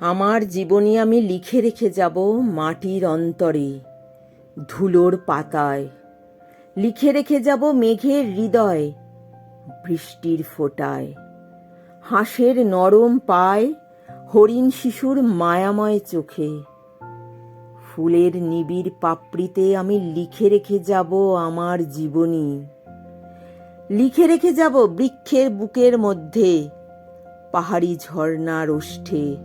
আমার জীবনী আমি লিখে রেখে যাব মাটির অন্তরে, ধুলোর পাতায়। লিখে রেখে যাব মেঘের হৃদয়, বৃষ্টির ফোটায়। হাঁসের নরম পায়, হরিণ শিশুর মায়াময় চোখে। ফুলের নিবিড় পাপড়িতে আমি লিখে রেখে যাব আমার জীবনী। লিখে রেখে যাব বৃক্ষের বুকের মধ্যে, পাহাড়ি ঝর্ণার ওষ্ঠে।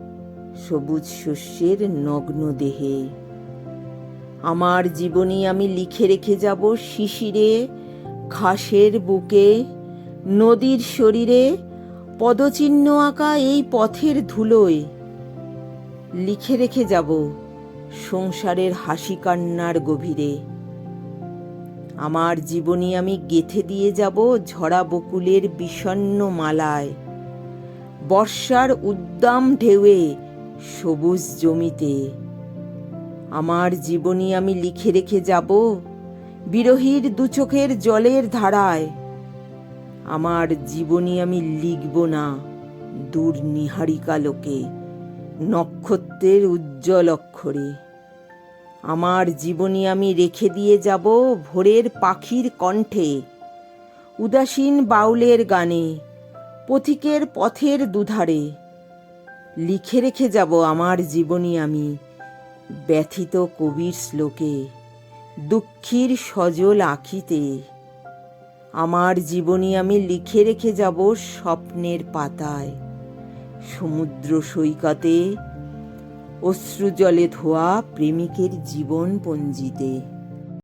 সবুজ শস্যের নগ্ন দেহে। আমার জীবনী আমি লিখে রেখে যাব শিশিরে, ঘাসের বুকে, নদীর শরীরে, পদচিহ্ন আঁকা এই পথের ধুলোয়। লিখে রেখে যাব সংসারের হাসি কান্নার গভীরে। আমার জীবনী আমি গেথে দিয়ে যাব ঝরা বকুলের বিষণ্ণ মালায়। বর্ষার উদ্দাম ঢেউয়ে সবুজ জমিতে। আমার জীবনী আমি লিখে রেখে যাব বিরহীর দুচোখের জলের ধারায়। আমার জীবনী আমি লিখব না দূর নিহারিকালোকে নক্ষত্রের উজ্জ্বল অক্ষরে। আমার জীবনী আমি রেখে দিয়ে যাব ভোরের পাখির কণ্ঠে, উদাসীন বাউলের গানে, পথিকের পথের দুধারে। লিখে রেখে যাব আমার জীবনী আমি। ব্যথিত কবির শ্লোকে, দুঃখীর সজল আখিতে। আমার জীবনী আমি লিখে রেখে যাব স্বপ্নের পাতায়। সমুদ্র সৈকতে অশ্রুজলে ধোয়া প্রেমিকের জীবন পঞ্জিতে।